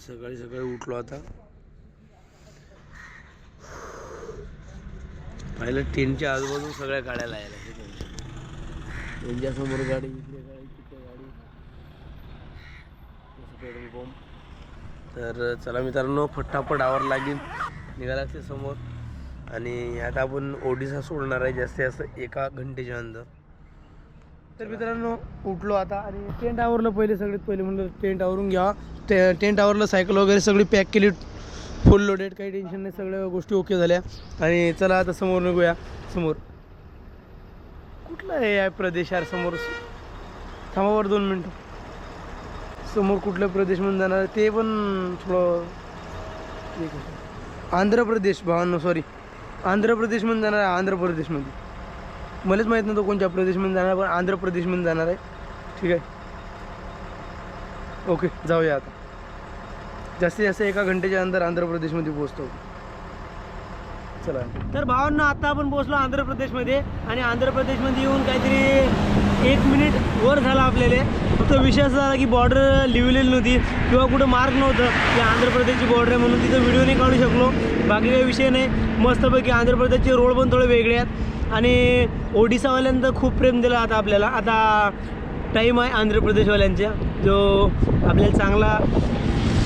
सकाळी सकाळी उठलो आता. पाहिलं टेनच्या आजूबाजू सगळ्या गाड्या लायला त्यांच्यासमोर गाडी इकडे गाडी तिथे गाडी. Petrol pump. तर चला मित्रांनो फटाफट आवर लागेल. निघाला ते समोर. आणि आता आपण ओडिसा सोडणार आहे जास्तीत जास्त एका घंटेच्या अंदर. तर मित्रांनो उठलो आता आणि टेंट आवरलं पहिले सगळ्यात पहिले म्हणलं टेंट आवरून घ्या. टे टेंट आवरलं सायकल वगैरे सगळी पॅक केली. फुल लोडेड काही टेन्शन नाही सगळ्या गोष्टी ओके झाल्या. आणि चला आता समोर निघूया. समोर. कुठला आहे या प्रदेश यार समोर? थांबावर दोन मिनटं. समोर कुठल्या प्रदेश म्हणून जाणार ते पण थोडं ठीक आहे आंध्र प्रदेश भावांनो सॉरी आंध्र प्रदेश म्हणून जाणार आंध्र प्रदेशमध्ये. मलाच माहीत नव्हतं कोणत्या प्रदेशमध्ये जाणार पण आंध्र प्रदेशमध्ये जाणार आहे. ठीक आहे? ओके जाऊया आता. जास्तीत जास्त एका घंटेच्या अंदर आंध्र प्रदेशमध्ये पोहोचतो. चला. तर भावांना आता आपण पोहोचलो आंध्र प्रदेशमध्ये आणि आंध्र प्रदेशमध्ये येऊन काहीतरी एक मिनिट वर झाला आपल्याला. फक्त विषय असा झाला की बॉर्डर लिहिलेली नव्हती किंवा कुठं मार्क नव्हतं की आंध्र प्रदेशची बॉर्डर आहे म्हणून तिथं व्हिडिओ नाही काढू शकलो. बाकी काही विषय नाही. मस्तपैकी आंध्र प्रदेशचे रोड पण थोडे वेगळे आहेत. आणि ओडिसावाल्यांचं खूप प्रेम दिलं आता आपल्याला. आता टाईम आहे आंध्र प्रदेशवाल्यांच्या जो आपल्याला चांगला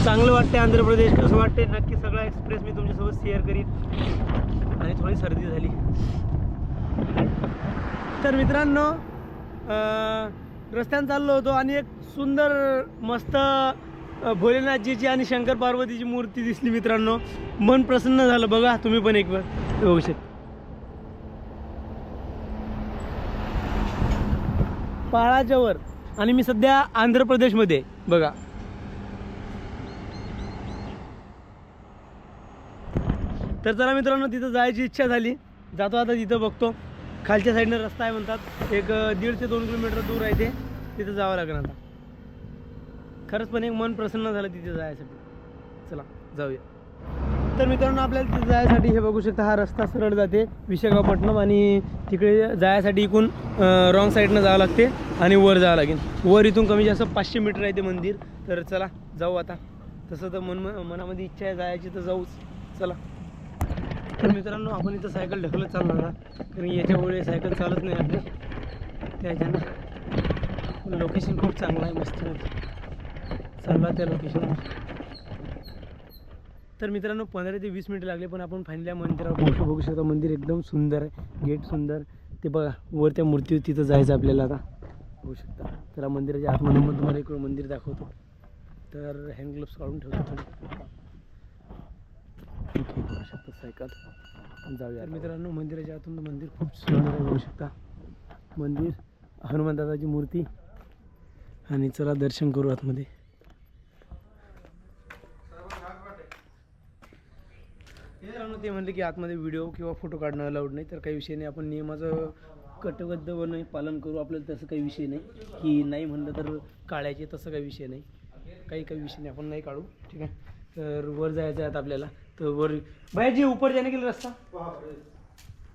चांगलं वाटते आंध्र प्रदेश कसं वाटते नक्की सगळा एक्सप्रेस मी तुमच्यासोबत शेअर करीन आणि थोडी सर्दी झाली. तर मित्रांनो रस्त्यानं चाललो होतो आणि एक सुंदर मस्त भोलेनाथजीची आणि शंकर पार्वतीची मूर्ती दिसली मित्रांनो. मन प्रसन्न झालं. बघा तुम्ही पण एक वेळ बघू शकता. पहाडाच्या वर आणि मी सध्या आंध्र प्रदेशमध्ये. बघा. तर चला मित्रांनो तिथं जायची इच्छा झाली. जातो आता तिथं बघतो. खालच्या साईडनं रस्ता आहे म्हणतात. एक दीड ते दोन किलोमीटर दूर आहे ते. तिथं जावं लागेल आता. खरंच पण एक मन प्रसन्न झालं तिथे जायसाठी. चला जाऊया. तर मित्रांनो आपल्याला तिथे जायसाठी हे बघू शकता हा रस्ता सरळ जाते विशाखापट्टणम आणि तिकडे जायसाठी इकून रॉंग साईडनं जावं लागते आणि वर जावं लागेल. वर इथून कमी जास्त पाचशे मीटर आहे ते मंदिर. तर चला जाऊ आता. तसं तर मन मनामध्ये इच्छा आहे जायची तर जाऊच. चला. तर मित्रांनो आपण इथं सायकल ढकलत चालणार कारण याच्यामुळे सायकल चालत नाही आपली. त्याच्यानं लोकेशन खूप चांगलं आहे मस्त. चालला त्या लोकेशनवर तर मित्रांनो पंधरा ते वीस मिनिटं लागले पण आपण फायनली या मंदिरावर पोहोचू. बघू शकता मंदिर एकदम सुंदर आहे. गेट सुंदर. ते बघा वर त्या मूर्ती तिथं जायचं आपल्याला आता. बघू शकता. तर मंदिराच्या आतमध्ये मग तुम्हाला इकडं मंदिर दाखवतो. तर हँड ग्लोव्स काढून ठेवतो थोडे. बघू शकता सायकल. जाऊया तर मित्रांनो मंदिराच्या आतून मंदिर खूप सुंदर आहे बघू शकता. मंदिर हनुमान दादाची मूर्ती. आणि चला दर्शन करू आतमध्ये मित्रांनो ते म्हणले की आतमध्ये व्हिडिओ किंवा फोटो काढणं अलाउड नाही. तर काही विषय नाही. आपण नियमाचं कटबद्धपणे पालन करू. आपल्याला तसं काही विषय नाही. की नाही म्हणलं तर काढायचे तसं काही विषय नाही. काही काही विषय नाही. आपण नाही काढू. ठीक आहे? तर वर जायचं आहे आपल्याला. तर वर बाहेर जे उपर जाणे गेलं रस्ता?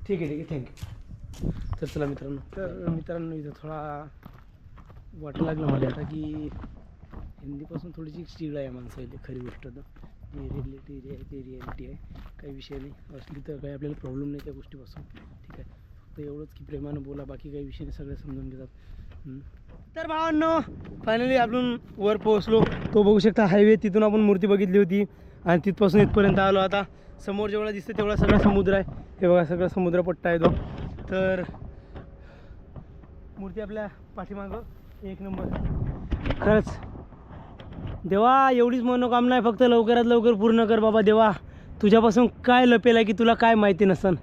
ठीक आहे ठीक आहे. थँक्यू तर चला मित्रांनो. तर मित्रांनो इथं थोडा वाटायला लागलं मला आता की हिंदीपासून थोडीशी चिड आहे माणसं इथे. खरी गोष्ट तर. जी रिलेटी आहे ती रिॲलिटी आहे. काही विषय नाही. असली तर काही आपल्याला प्रॉब्लेम नाही त्या गोष्टीपासून. ठीक आहे. फक्त एवढंच की प्रेमानं बोला बाकी काही विषय नाही. सगळे समजून घेतात. तर भावांनो फायनली आपण वर पोहोचलो. तो बघू शकता हायवे तिथून आपण मूर्ती बघितली होती. आणि तिथपासून इथपर्यंत आलो आता. समोर जेवढा दिसतं तेवढा सगळा समुद्र आहे. हे बघा सगळा समुद्रपट्टा आहे तो. तर मूर्ती आपल्या पाठीमागं एक नंबर. खरंच देवा एवढीच मनोकामना आहे फक्त लवकरात लवकर पूर्ण कर बाबा देवा. तुझ्यापासून काय लपेल आहे की तुला काय माहिती नसन.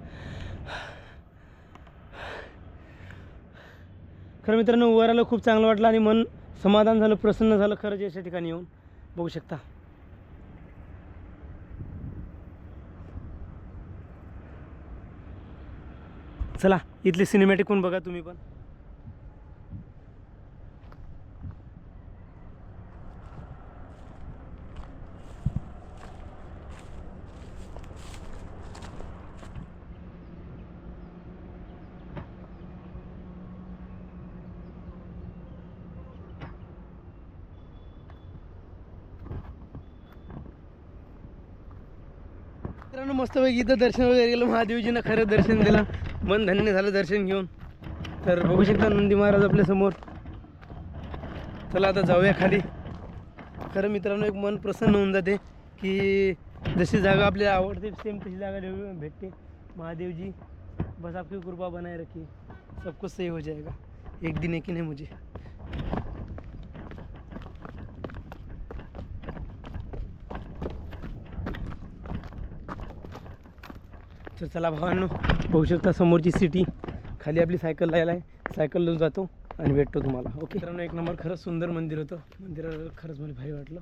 खरं मित्रांनो वर आलं खूप चांगलं वाटलं आणि मन समाधान झालं प्रसन्न झालं खरंच अशा ठिकाणी येऊन. बघू शकता. चला इथले सिनेमॅटिक पण बघा तुम्ही पण मित्रांनो मस्तपैकी इथं दर्शन वगैरे गेलं महादेवजीनं खरं दर्शन दिलं. मन धन्य झालं दर्शन घेऊन. तर बघू शकता नंदी महाराज आपल्यासमोर. चला आता जाऊया खाली. खरं मित्रांनो एक मन प्रसन्न होऊन जाते की जशी जागा आपल्याला आवडते सेम तशी जागा भेटते. महादेव जी बस आपकी कृपा बनाए रखिए सब कुछ सही हो जाएगा. एक दिन एक ही मुझे. तर चला भावांनो बघू शकता समोरची सिटी खाली आपली सायकल लायला आहे सायकलला जातो आणि भेटतो तुम्हाला ओके मित्रांनो एक नंबर खरंच सुंदर मंदिर होतं. मंदिरावर खरंच मला भारी वाटलं.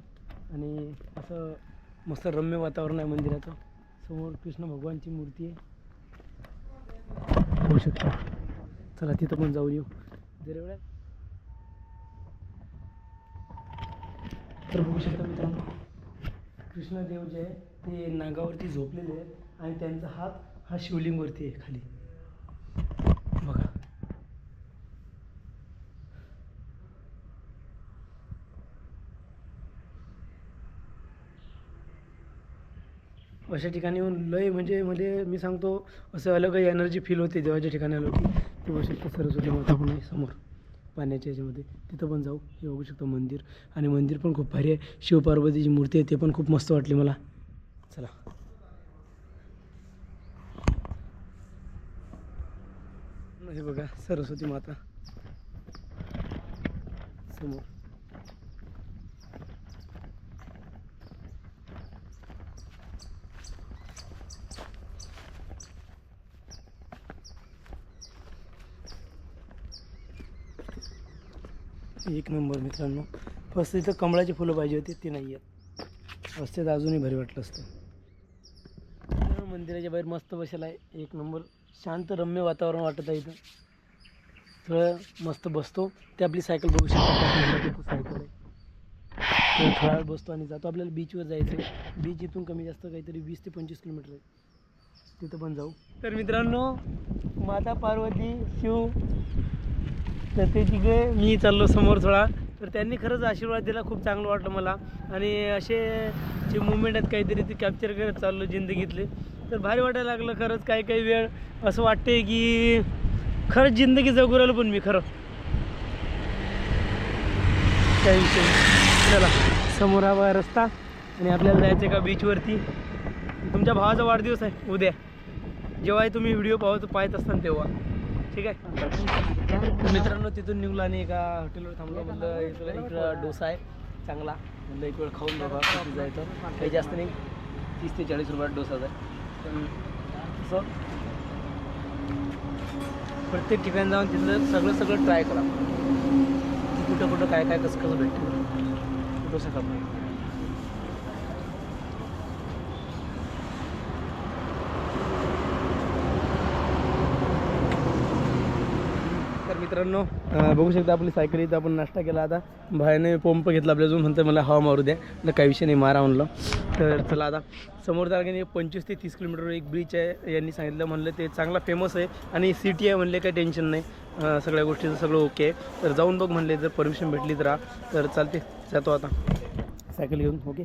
आणि असं मस्त रम्य वातावरण आहे मंदिराचं. समोर कृष्ण भगवानची मूर्ती आहे. बघू शकता. चला तिथं पण जाऊन येऊ. जर एवढ्या. तर बघू शकता मित्रांनो कृष्णदेव जे आहे ते नागावरती झोपलेले आहेत आणि त्यांचा हात हा शिवलिंगवरती आहे खाली. बघा. अशा ठिकाणी येऊन लय म्हणजे म्हणजे मी सांगतो असं अलग एनर्जी फील होते देवाच्या ठिकाणी आलो की ते बघू सरस्वती माता पण समोर. पाण्याच्या याच्यामध्ये. तिथं पण जाऊ. हे बघू शकतो मंदिर. आणि मंदिर पण खूप भारी आहे. शिवपार्वतीची मूर्ती आहे ते पण खूप मस्त वाटली मला. चला. हे बघा सरस्वती माता. समोर. एक नंबर मित्रांनो. फक्त इथं कमळाची फुलं पाहिजे होती ती नाही आहेत असते अजूनही भारी वाटलं असतं. मंदिराच्या बाहेर मस्त बसेला आहे एक नंबर. शांत रम्य वातावरण वाटत आहे इथं. थोडं मस्त बसतो. ते आपली सायकल बघू शकतो. सायकल आहे थोडा वेळ बसतो आणि जातो. आपल्याला बीचवर जायचं आहे बीच इथून कमी जास्त काहीतरी वीस ते पंचवीस किलोमीटर आहे. तिथं पण जाऊ. तर मित्रांनो माता पार्वती शिव तर ते तिघे मी चाललो समोर थोडा तर त्यांनी खरंच आशीर्वाद दिला खूप चांगलं वाटलं मला. आणि असे जे मुवमेंट आहेत काहीतरी ते कॅप्चर करत चाललो जिंदगीतले. तर भारी वाटायला लागलं खरंच काही काही वेळ असं वाटते की खरंच जिंदगी जगू राहिलो पण मी खरं. काही विषय चला समोर हवा रस्ता आणि आपल्याला जायचं आहे का बीचवरती तुमच्या भावाचा वाढदिवस आहे उद्या. जेव्हा तुम्ही व्हिडिओ पाहत पाहत असताना तेव्हा. ठीक आहे. मित्रांनो तिथून निघलो आणि एका हॉटेलवर थांबलो. म्हणलं इकडं इकडं डोसा आहे चांगला. म्हणलं एक वेळ खाऊन बघा किती जायचं काही जास्त नाही तीस ते चाळीस रुपयात डोसा आहे सर प्रत्येक ठिकाणी जाऊन तिथलं सगळं सगळं ट्राय करा. कुठं कुठं काय काय कसं कसं भेटतं. डोसा खाऊ तर मित्रांनो बघू शकता आपली सायकल इथं आपण नाश्ता केला. आता भायाने पंप घेतला आपल्या अजून म्हणतं मला हवा मारू द्या. न काही विषय नाही मारा म्हणलं. तर चला आता समोर तारखेने पंचवीस ते तीस किलोमीटर एक ब्रिज आहे यांनी सांगितलं म्हणलं ते चांगला फेमस आहे आणि सिटी आहे म्हणले काही टेन्शन नाही. सगळ्या गोष्टीचं सगळं ओके आहे. तर जाऊन बघ म्हणले जर परमिशन भेटली तर तर चालते जातो आता. सायकल घेऊन ओके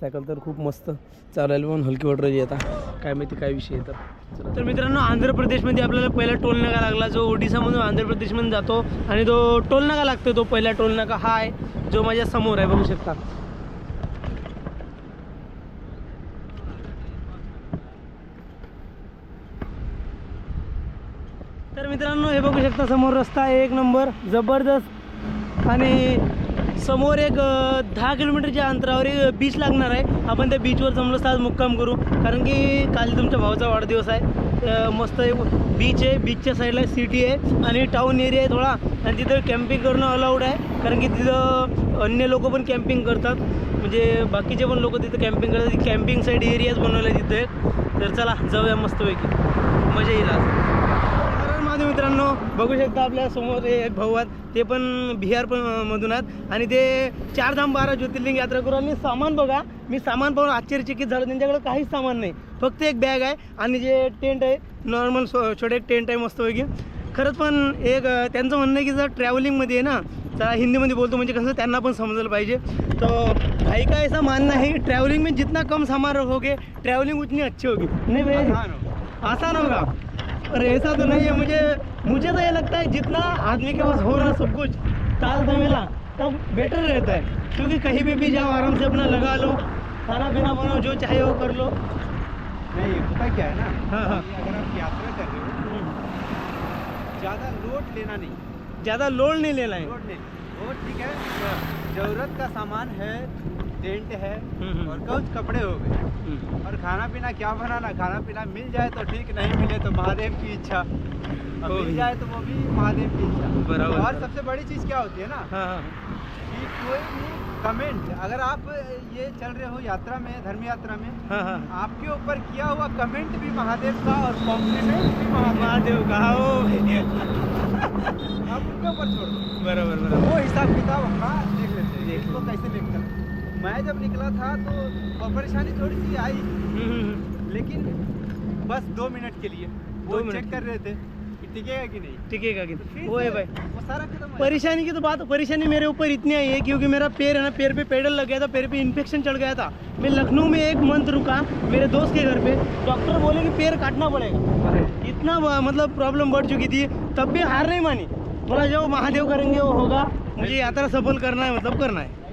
सायकल तर खूप मस्त चालायला पण हलकी वाटत राहिली आता. काय माहिती काय विषय येतात तर. तर मित्रांनो आंध्र प्रदेशमध्ये आपल्याला पहिला टोल नाका लागला. जो ओडिसामधून आंध्र प्रदेशमध्ये जातो आणि तो टोल नाका लागतो तो पहिला टोल नाका हा आहे जो माझ्यासमोर आहे बघू शकता. तर मित्रांनो हे बघू शकता समोर रस्ता आहे एक नंबर जबरदस्त आणि समोर एक दहा किलोमीटरच्या अंतरावर एक बीच लागणार आहे. आपण त्या बीचवर जमलो तर आज मुक्काम करू. कारण की काल तुमच्या भावाचा वाढदिवस आहे. मस्त एक बीच आहे. बीचच्या साईडला सिटी आहे. आणि टाऊन एरिया आहे थोडा. आणि तिथं कॅम्पिंग करणं अलाउड आहे. कारण की तिथं अन्य लोक पण कॅम्पिंग करतात. म्हणजे बाकीचे पण लोक तिथं कॅम्पिंग करतात. कॅम्पिंग साईड एरियाच बनवला आहे तिथे तर चला जाऊया मस्तपैकी. मजा येईल आज. मित्रांनो बघू शकता आपल्यासमोर एक भाऊ आहेत ते पण बिहार पण मधून आहेत. आणि ते चारधाम बारा ज्योतिर्लिंग यात्रा करू आणि सामान बघा. मी सामान पाहून आश्चर्यचकित झालं. त्यांच्याकडे काहीच सामान नाही. फक्त एक बॅग आहे आणि जे टेंट आहे नॉर्मल छोटे एक टेंट आहे मस्तपैकी खरंच पण एक त्यांचं म्हणणं आहे की जर ट्रॅव्हलिंगमध्ये आहे ना चला हिंदीमध्ये बोलतो म्हणजे कसं त्यांना पण समजलं पाहिजे. तो भाई का ऐसा मानना है कि ट्रैवलिंग में जितना कम सामान रखोगे ट्रैवलिंग उतनी अच्छी होगी. नहीं जी? आसान होगा और ऐसा तो नहीं है मुझे मुझे तो ये लगता है जितना आदमी के पास हो रहा सब कुछ ताल तमेला तब बेटर रहता है। क्योंकि कहीं पे भी जाओ आराम से अपना लगा लो खाना पीना बनाओ जो चाहे वो कर लो। नहीं पता क्या है ना? हाँ, हाँ। अगर आप यात्रा कर रहे हो ज़्यादा लोड लेना नहीं। ज़्यादा लोड नहीं लेना है। लोड नहीं। ठीक है ज़रूरत का सामान है टेंट है हम्म। और कुछ कपड़े हो गए। हम्म। और खाना पीना क्या बनाना? खाना पीना मिल जाए तो ठीक नहीं मिले तो महादेव की इच्छा। और मिल जाए तो वो भी महादेव की इच्छा। और सबसे बड़ी चीज़ क्या होती है ना? हाँ हाँ। कि कोई भी कमेंट अगर आप ये चल रहे हो यात्रा में धर्म यात्रा में हाँ हाँ। आपके ऊपर किया हुआ कमेंट भी महादेव का और कॉम्प्लीमेंट भी महादेव का। ओ आप उनके ऊपर छोड़। दो बरोबर बरोबर। वो हिसाब किताब हाँ। देख लेते हैं। देख इसको कैसे लिखता है मैं जब निकला था तो परेशानी थोड़ी सी आई। लेकिन बस दो मिनट के लिए। वो चेक कर रहे थे कि टिकेगा कि नहीं। है का तो वो है भाई। वो सारा खत्म परेशानी की तो बात परेशानी मेरे ऊपर इतनी आई है क्योंकि मेरा पैर है ना पैर पे पेडल लग गया था पैर पे इन्फेक्शन चढ़ गया था। मैं लखनऊ में एक मंथ रुका मेरे दोस्त के घर पे। डॉक्टर बोले कि पैर काटना पड़ेगा। इतना मतलब प्रॉब्लम बढ़ चुकी थी। तब भी हार नहीं मानी। बोला जो महादेव करेंगे वो होगा। मुझे यात्रा सफल करना है मतलब करना है।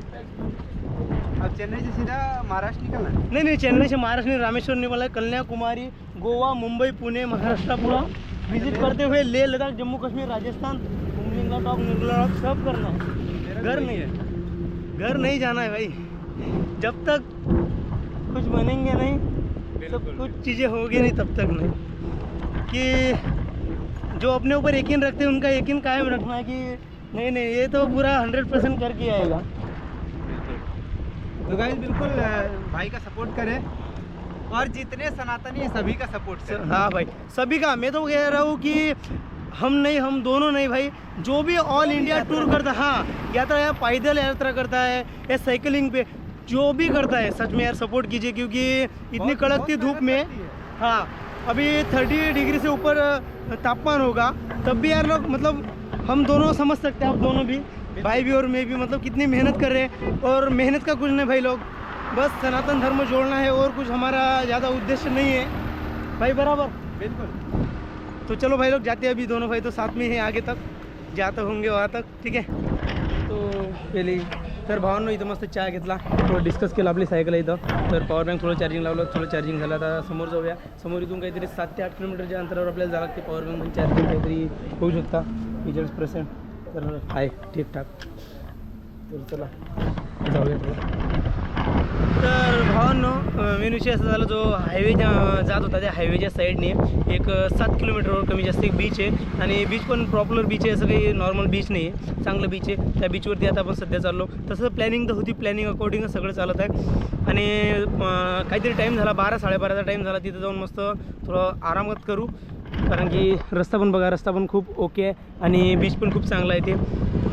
चेन्नई से सीधा महाराष्ट्र निकलना है नहीं नहीं चेन्नई से महाराष्ट्र नहीं रामेश्वर निकला है कन्याकुमारी गोवा मुंबई पुणे महाराष्ट्र पूरा विज़िट करते हुए लेह लद्दाख जम्मू कश्मीर राजस्थान टॉप टॉप सब करना है। घर नहीं है। घर नहीं जाना है भाई। जब तक कुछ बनेंगे नहीं सब कुछ चीज़ें होगी नहीं तब तक नहीं। कि जो अपने ऊपर यकीन रखते हैं उनका यकीन कायम रखना है कि नहीं नहीं ये तो पूरा हंड्रेड परसेंट करके आएगा। तो गाइस बिल्कुल भाई का सपोर्ट करें। और जितने सनातनी हैं सभी का सपोर्ट करें। हाँ भाई सभी का मैं तो कह रहा हूँ कि हम नहीं हम दोनों नहीं भाई जो भी ऑल इंडिया टूर करता हाँ। यात्रा या पैदल यात्रा करता है या साइकिलिंग पे जो भी करता है सच में यार सपोर्ट कीजिए क्योंकि इतनी कड़कती धूप में हाँ। अभी थर्टी डिग्री से ऊपर तापमान होगा तब भी यार लोग मतलब हम दोनों समझ सकते हैं आप दोनों भी। भाई भी और मैं भी मतलब कितनी मेहनत कर रहे हैं और मेहनत का कुछ नहीं भाई लोग। बस सनातन धर्म जोड़ना है और कुछ हमारा ज़्यादा उद्देश्य नहीं है। भाई बराबर। बिल्कुल। तो चलो भाई लोग जाते हैं अभी दोनों भाई तो साथ में हैं आगे तक। जाते होंगे वहाँ तक ठीक आहे तो पहिली तर भावांनो इथं मस्त चहा घेतला थोडं डिस्कस केलं आपली सायकल आहे इथं तर पॉवर बँक थोडं चार्जिंग लावलं थोडं चार्जिंग झालं आता समोर जाऊया समोर इथून काहीतरी सात ते आठ किलोमीटरच्या अंतरावर आपल्याला जावं लागते पॉवर बँक चार्जिंग काहीतरी होऊ शकता बेचाळीस पर्सेंट तर आहे ठीकठाक. तर चला जाऊया तर भावांनो मेन विषय असा झाला जो हायवे जात होता त्या हायवेच्या साईडने एक सात किलोमीटरवर कमी जास्त एक बीच आहे. आणि बीच पण प्रॉपर बीच आहे असं काही नॉर्मल बीच नाही आहे चांगलं बीच आहे. त्या बीचवरती आता आपण सध्या चाललो. तसं प्लॅनिंग तर होती प्लॅनिंग अकॉर्डिंग सगळं चालत आहे. आणि काहीतरी टाईम झाला बारा साडेबाराचा टाईम झाला तिथं जाऊन मस्त थोडं आरामात करू. कारण की रस्ता पण बघा रस्ता पण खूप ओके आहे आणि बीच पण खूप चांगला आहे ते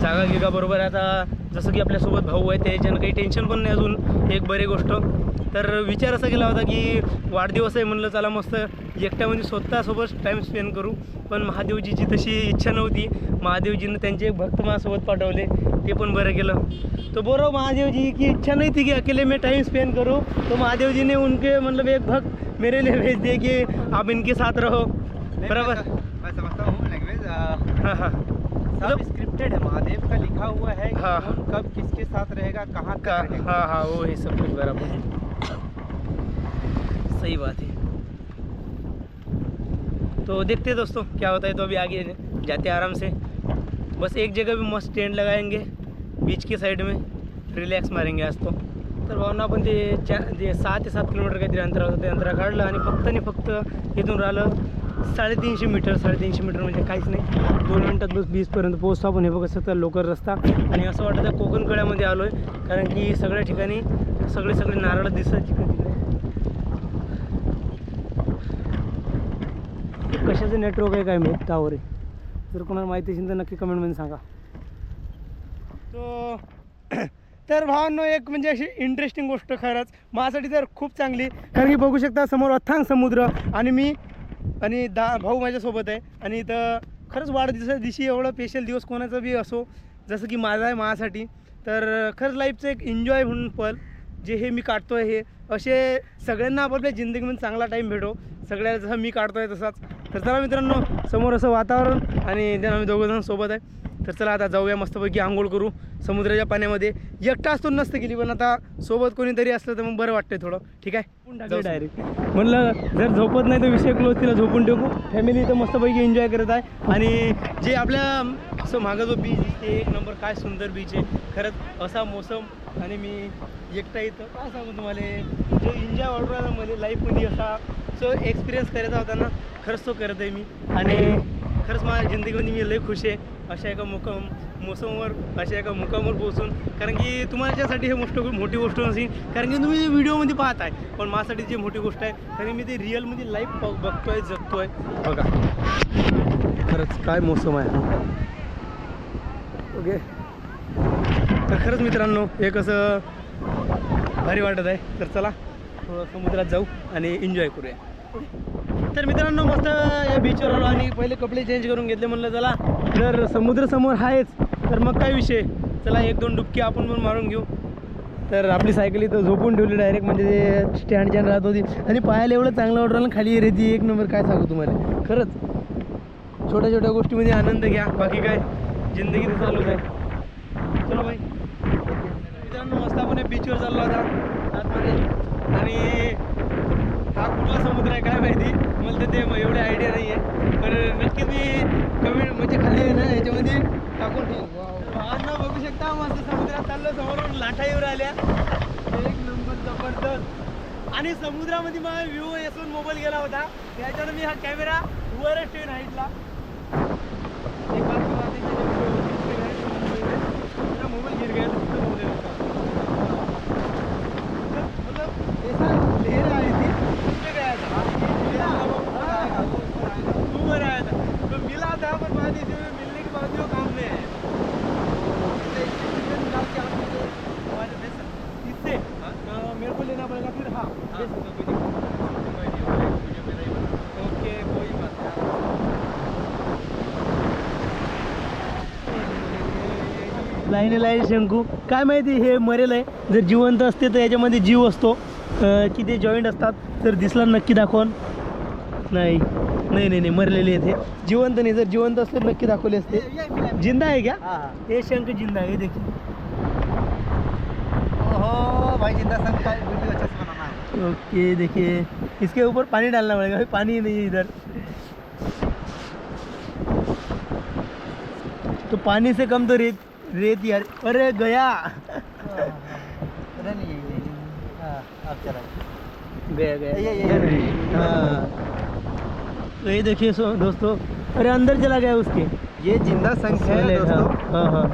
जागा गिगा बरोबर आहे. आता जसं की आपल्यासोबत भाऊ आहे त्याच्यानं काही टेन्शन पण नाही अजून एक बरी गोष्ट. तर विचार असा केला होता की वाढदिवस आहे म्हणलं चला मस्त एकट्यामध्ये म्हणजे स्वतःसोबत टाईम स्पेंड करू. पण महादेवजीची तशी इच्छा नव्हती. महादेवजीनं त्यांचे एक भक्त माझ्यासोबत पाठवले ते पण बरं केलं. तो बोलो महादेवजी की इच्छा नहीं थी कि अकेले में टाइम स्पेंड करूँ? तो महादेव जी ने उनके मतलब एक भक्त मेरे लिए भेज दिए कि आप इनके साथ रहो. बराबर। मैं समझता हूँ लैंग्वेज हाँ हाँ। सब मतलब स्क्रिप्टेड है महादेव का लिखा हुआ है हाँ। कब किसके साथ रहेगा कहाँ का हाँ हाँ वो है सब कुछ बराबर सही बात है। तो देखते हैं दोस्तों क्या होता है तो अभी आगे जाते हैं आराम से। बस एक जगह भी मस्त टेंट लगाएँगे बीच के साइड में रिलॅक्स मारेंगे आज तो। तर भावना आपण ते चा ते सहा ते सात किलोमीटर काहीतरी अंतर होतं ते अंतर काढलं आणि फक्त आणि फक्त इथून राहिलं साडेतीनशे मीटर साडेतीनशे मीटर म्हणजे काहीच नाही. दोन मिनटात बस बीचपर्यंत पोहोचतो आपण. हे बघत सगळं लोकर रस्ता. आणि असं वाटतं त्या कोकण कळ्यामध्ये आलो आहे कारण की सगळ्या ठिकाणी सगळे सगळे नारळ दिसत तिकडे कशाचं नेटवर्क आहे काय माहीत? टावर आहे. जर कोणाला माहिती असेल तर नक्की कमेंटमध्ये सांगा. तो तर भावांनो एक म्हणजे अशी इंटरेस्टिंग गोष्ट खरंच. माझ्यासाठी तर खूप चांगली. कारण की बघू शकता समोर अथांग समुद्र आणि मी आणि दा भाऊ माझ्यासोबत आहे. आणि इथं खरंच वाढदिवसा दिवशी एवढा स्पेशल दिवस कोणाचा बी असो जसं की माझा आहे माझ्यासाठी तर खरंच लाईफचं एक एन्जॉय म्हणून पल जे हे मी काढतो आहे हे. असे सगळ्यांना आपापल्या जिंदगीमध्ये चांगला टाईम भेटो. सगळ्याला जसं मी काढतो आहे तसाच. तर चला मित्रांनो समोर असं वातावरण आणि त्यांना आम्ही दोघंजण सोबत आहे. तर चला आता जाऊया मस्तपैकी आंघोळ करू. समुद्राच्या पाण्यामध्ये एकटा असतो नसतं गेली पण आता सोबत कोणीतरी असलं तर मग बरं वाटतंय थोडं. ठीक आहे? डायरेक्ट म्हणलं जर झोपत नाही तर विषय क्लोज तिला झोपून ठेवू फॅमिली तर मस्तपैकी एन्जॉय करत आहे. आणि जे आपल्या असं मागं जो बीच दिसते एक नंबर काय सुंदर बीच आहे. खरंच असा मोसम आणि मी एकटा इथं. काय सांगू तुम्हाला? जो एन्जॉय वाटू मध्ये लाईफमध्ये असा सो एक्सपिरियन्स करायचा होता ना खरंच तो करत आहे मी. आणि खरंच माझ्या जिंदगीमध्ये मी लई खुश आहे. अशा एका मुकाम मोसमवर अशा एका मुकामावर पोहोचून. कारण की तुम्हाच्यासाठी हे मोस्ट मोठी गोष्ट नसेल कारण की तुम्ही जे व्हिडिओमध्ये पाहत आहे पण माझ्यासाठी जी मोठी गोष्ट आहे कारण मी ते रिअलमध्ये लाईफ जगतो आहे बघा. खरंच काय मोसम आहे. ओके. तर खरंच मित्रांनो हे कसं भारी वाटत आहे. तर चला थोडं समुद्रात जाऊ आणि एन्जॉय करूया. तर मित्रांनो मस्त या बीचवर आलो आणि पहिले कपडे चेंज करून घेतले म्हणलं चला. जर समुद्र समोर आहेच तर मग काय विषय? चला एक दोन डुबकी आपण पण मारून घेऊ. तर आपली सायकल इथं झोपून ठेवली डायरेक्ट म्हणजे ते स्टँड छान राहत होती. आणि पाहायला एवढं चांगलं वाटलं ना खाली रेती एक नंबर काय सांगू तुम्हाला? खरंच. छोट्या छोट्या गोष्टीमध्ये आनंद घ्या. बाकी काय? जिंदगी तर चालूच आहे. चलो भाई मित्रांनो मस्त आपण बीचवर चाललो आता. आतमध्ये. आणि कुठला समुद्र आहे काय माहिती? मला तर ते एवढे आयडिया नाही आहे पण नक्की मी कमी म्हणजे खाली आहे ना याच्यामध्ये टाकून आज ना बघू शकता मस्त समुद्रात चाललं समोरून लाटा येऊ राहिल्या. एक नंबर जबरदस्त. आणि समुद्रामध्ये माझा व्ह्यू येसून मोबाईल गेला होता. त्याच्यानं मी हा कॅमेरा वरच ठेवून हाईटला एक बार की बात है कि जब वो गिर गए तो मुंबई में, मेरा मोबाइल गिर गया तो उससे बोलने लगा मतलब मतलब ऐसा लहर आई थी उसमें गया था लहर आया वो ऊपर आएगा, वो ऊपर आएगा, ऊपर आया था तो मिला था पर बाद इसी में मिलने के बाद भी वो काम में है इससे इससे मिला के आप मुझे हमारे देश इससे अ, मेरे को लेना पड़ेगा फिर हाँ ओके कोई बात नहीं लाईन लाईन शंकू. काय माहिती हे मरेल आहे. जर जिवंत असते तर याच्यामध्ये जीव असतो. की ते जॉईंट असतात जर दिसला नक्की दाखवून. नाही नाही नाही नाही मरलेले आहेत हे. जिवंत नाही जर जिवंत असते तर नक्की दाखवले असते. जिंदा है क्या हाँ शंख जिंदा है ये देखिए ओहो भाई जिंदा संग का वीडियो अच्छा से बनाना है ओके देखिए. इसके ऊपर पानी डालना पड़ेगा पानी ही नहीं है इधर. तो पानी से कम तो रेत रेत यार अरे गया। नहीं है हाँ अब चला गया गया। ये- ये- ये- हाँ। तो ये देखिए सो दोस्तों अरे अंदर चला गया उसके। ये ज़िंदा संघ है हाँ दोस्तों। हाँ हाँ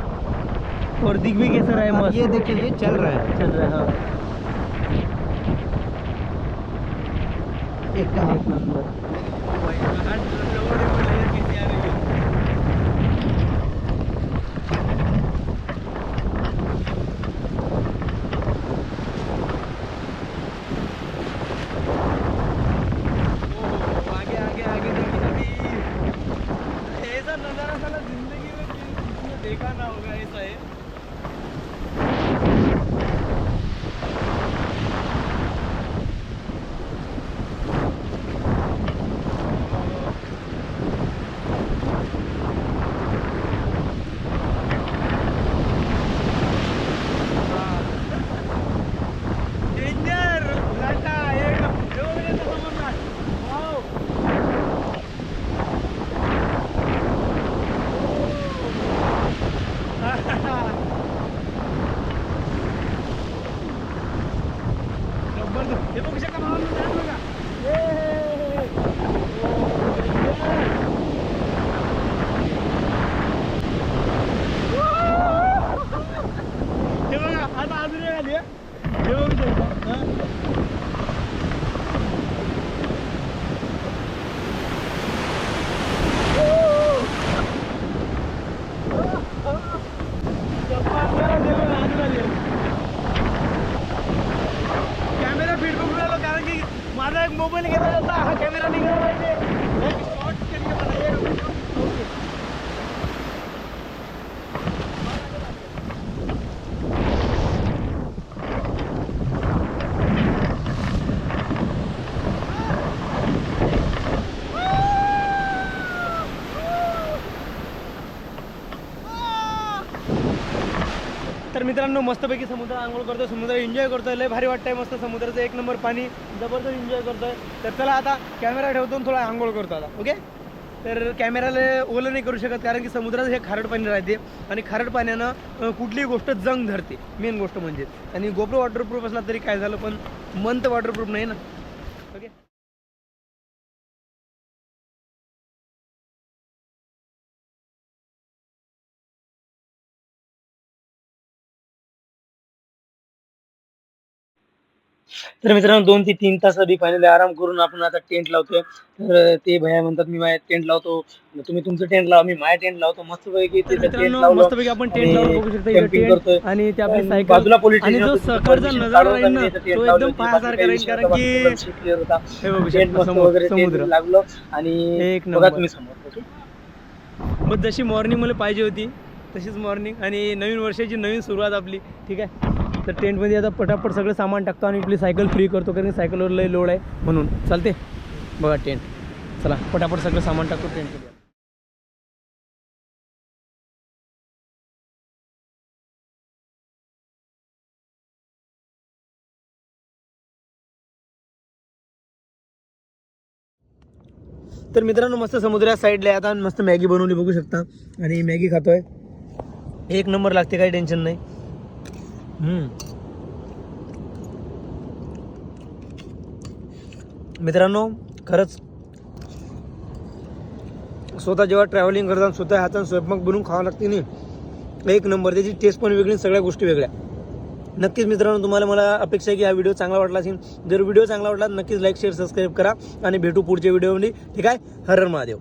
और दिख भी कैसा रहा है मस्त। ये देखिए ये चल रहा है। चल रहा है हाँ। एक नंबर। किसी आहे देखा ना होगा ऐसा है डेंजर लाटा एक एवढे समजणार वाव जबरदस्त हे बघू शकता भावांनो, ध्यान बघा. ए, ए, ए, ए. हे बघा आता अजून एक आली आहे. हे बघू शकता हा. कॅमेरा फीड बघून आलो कारण की माझा एक मोबाईल घेतला होता हा कॅमेरा निघाला पाहिजे एक shot केली मला, एक video. Okay. मित्रांनो मस्तपैकी समुद्र आंघोळ करतोय समुद्र एन्जॉय करतोय लय भारी वाटतंय मस्त समुद्राचं एक नंबर पाणी जबरदस्त एन्जॉय करतोय. तर चला आता कॅमेरा ठेवतो आणि थोडा आंघोळ करतो आता ओके तर कॅमेराला ओलं नाही करू शकत कारण की समुद्रात हे खारट पाणी राहते आणि खारट पाण्यानं कुठलीही गोष्ट जंग धरते. मेन गोष्ट म्हणजे. आणि गोप्रो वॉटरप्रूफ असला तरी काय झालं पण मन तर वॉटरप्रूफ नाही ना. तर मित्रांनो दोन ते तीन तास आधी फायनली आराम करून आपण आता टेंट लावतोय तर ते भैया म्हणतात मी माझ्या टेंट लावतो तुम्ही तुमचं टेंट लावा मी माझ्या टेंट लावतो लावलं. मस्तपैकी आपण टेंट लावून बघू शकता करतोय. आणि ते आपली बाजूला पोलीस आणि जो सकाळचा नजारा राहील ना, तो. एकदम राहील, कारण की- होता. शकता मस्त वगैरे समुद्र लागलो आणि एक बघा. तुम्ही समोर? मग जशी मॉर्निंग मला पाहिजे होती तशीच मॉर्निंग आणि नवीन वर्षाची नवीन सुरुवात आपली ठीक आहे तर टेंटमध्ये आता पटापट सगळं सामान टाकतो आणि आपली सायकल फ्री करतो कारण की सायकलवर लय लोड आहे म्हणून. चालते? बघा टेंट. चला पटापट सगळं सामान टाकतो टेंटमध्ये तर मित्रांनो मस्त समुद्रा साईडला आहे. आता मस्त मॅगी बनवली बघू शकता. आणि मॅगी खातोय. एक नंबर लागते काही टेन्शन नाही. मित्रांनो खरंच स्वतः जेव्हा ट्रॅव्हलिंग करताना स्वतः हातानं स्वयंपाक बनवून खावं लागते नाही एक नंबर त्याची टेस्ट पण वेगळी सगळ्या गोष्टी वेगळ्या. नक्कीच मित्रांनो तुम्हाला मला अपेक्षा आहे की हा व्हिडिओ चांगला वाटला असेल. जर व्हिडिओ चांगला वाटला तर नक्कीच लाईक शेअर सबस्क्राईब करा आणि भेटू पुढच्या व्हिडिओमध्ये ठीक आहे? हर हर महादेव.